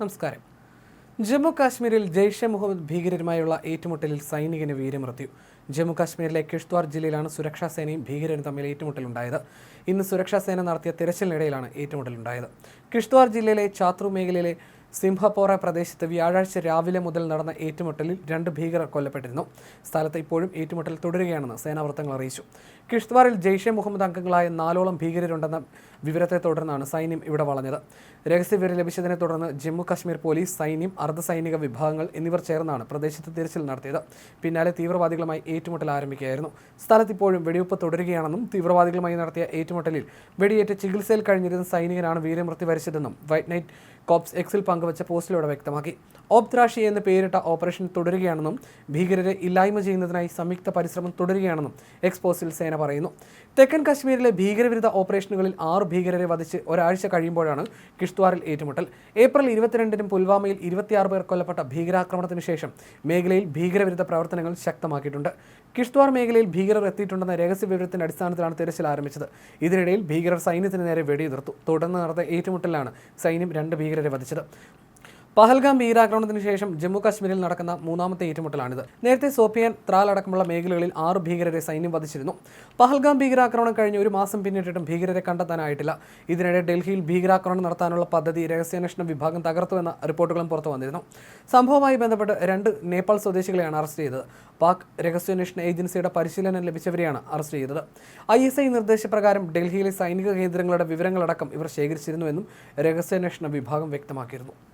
നമസ്കാരം. ജമ്മു കാശ്മീരിൽ ജെയ്ഷെ മുഹമ്മദ് ഭീകരരുമായുള്ള ഏറ്റുമുട്ടലിൽ സൈനികന് വീരമൃത്യു. ജമ്മു കാശ്മീരിലെ കിഷ്ത്വാർ ജില്ലയിലാണ് സുരക്ഷാ സേനയും ഭീകരരും തമ്മിൽ ഏറ്റുമുട്ടലുണ്ടായത്. ഇന്ന് സുരക്ഷാ സേന നടത്തിയ തിരച്ചിലിനിടയിലാണ് ഏറ്റുമുട്ടലുണ്ടായത്. കിഷ്ത്വാർ ജില്ലയിലെ ചാത്രു മേഖലയിലെ സിംഹപോറ പ്രദേശത്ത് വ്യാഴാഴ്ച രാവിലെ മുതൽ നടന്ന ഏറ്റുമുട്ടലിൽ രണ്ട് ഭീകരർ കൊല്ലപ്പെട്ടിരുന്നു. സ്ഥലത്ത് ഇപ്പോഴും ഏറ്റുമുട്ടൽ തുടരുകയാണെന്ന് സേനാവൃത്തങ്ങൾ അറിയിച്ചു. കിഷ്ത്വാറിൽ ജെയ്ഷെ മുഹമ്മദ് അംഗങ്ങളായ നാലോളം ഭീകരരുണ്ടെന്ന വിവരത്തെ തുടർന്നാണ് സൈന്യം ഇവിടെ വളഞ്ഞത്. രഹസ്യവിവരം ലഭിച്ചതിനെ തുടർന്ന് ജമ്മു കാശ്മീർ പോലീസ് സൈന്യം അർദ്ധസൈനിക വിഭാഗങ്ങൾ എന്നിവർ ചേർന്നാണ് പ്രദേശത്ത് തിരച്ചിൽ നടത്തിയത്. പിന്നാലെ തീവ്രവാദികളുമായി ഏറ്റുമുട്ടൽ ആരംഭിക്കുകയായിരുന്നു. സ്ഥലത്ത് ഇപ്പോഴും വെടിവെപ്പ് തുടരുകയാണെന്നും തീവ്രവാദികളുമായി നടത്തിയ ഏറ്റുമുട്ടലിൽ വെടിയേറ്റ് ചികിത്സയിൽ കഴിഞ്ഞിരുന്ന സൈനികനാണ് വീരമൃത്യു വരിച്ചതെന്നും വൈറ്റ് നൈറ്റ് കോപ്സ് എക്സിൽ പങ്കുവച്ച പോസ്റ്റിലൂടെ വ്യക്തമാക്കി. ഓപ്ത്രാഷി എന്ന് പേരിട്ട ഓപ്പറേഷൻ തുടരുകയാണെന്നും ഭീകരരെ ഇല്ലായ്മ ചെയ്യുന്നതിനായി സംയുക്ത പരിശ്രമം തുടരുകയാണെന്നും എക്സ്പോസിൽ സേന പറയുന്നു. തെക്കൻ കാശ്മീരിലെ ഭീകരവിരുദ്ധ ഓപ്പറേഷനുകളിൽ ആറ് ഭീകരരെ വധിച്ച് ഒരാഴ്ച കഴിയുമ്പോഴാണ് കിഷ്ത്വാറിൽ ഏറ്റുമുട്ടൽ. ഏപ്രിൽ ഇരുപത്തിരണ്ടിനും പുൽവാമയിൽ ഇരുപത്തിയാറ് പേർ കൊല്ലപ്പെട്ട ഭീകരാക്രമണത്തിന് ശേഷം മേഖലയിൽ ഭീകരവിരുദ്ധ പ്രവർത്തനങ്ങൾ ശക്തമാക്കിയിട്ടുണ്ട്. കിഷ്ത്വാർ മേഖലയിൽ ഭീകരർ എത്തിയിട്ടുണ്ടെന്ന രഹസ്യ വിവരത്തിന്റെ അടിസ്ഥാനത്തിലാണ് തിരച്ചിൽ ആരംഭിച്ചത്. ഇതിനിടയിൽ ഭീകരർ സൈന്യത്തിന് നേരെ വെടിയുതിർത്തു. തുടർന്ന് നടന്ന ഏറ്റുമുട്ടലിലാണ് സൈന്യം രണ്ട് ഭീകരരെ വധിച്ചത്. പഹൽഗാം ഭീകരാക്രമണത്തിന് ശേഷം ജമ്മു കാശ്മീരിൽ നടക്കുന്ന മൂന്നാമത്തെ ഏറ്റുമുട്ടലാണിത്. നേരത്തെ സോപ്പിയാൻ ത്രാൽ അടക്കമുള്ള മേഖലകളിൽ ആറ് ഭീകരരെ സൈന്യം വധിച്ചിരുന്നു. പഹൽഗാം ഭീകരാക്രമണം കഴിഞ്ഞ് ഒരു മാസം പിന്നിട്ടിട്ടും ഭീകരരെ കണ്ടെത്താനായിട്ടില്ല. ഇതിനിടെ ഡൽഹിയിൽ ഭീകരാക്രമണം നടത്താനുള്ള പദ്ധതി രഹസ്യാന്വേഷണ വിഭാഗം തകർത്തുവെന്ന റിപ്പോർട്ടുകളും പുറത്തു വന്നിരുന്നു. സംഭവവുമായി ബന്ധപ്പെട്ട് രണ്ട് നേപ്പാൾ സ്വദേശികളെയാണ് അറസ്റ്റ് ചെയ്തത്. പാക് രഹസ്യാന്വേഷണ ഏജൻസിയുടെ പരിശീലനം ലഭിച്ചവരെയാണ് അറസ്റ്റ് ചെയ്തത്. ഐ എസ് ഐ നിർദ്ദേശപ്രകാരം ഡൽഹിയിലെ സൈനിക കേന്ദ്രങ്ങളുടെ വിവരങ്ങളടക്കം ഇവർ ശേഖരിച്ചിരുന്നുവെന്നും രഹസ്യാന്വേഷണ വിഭാഗം വ്യക്തമാക്കിയിരുന്നു.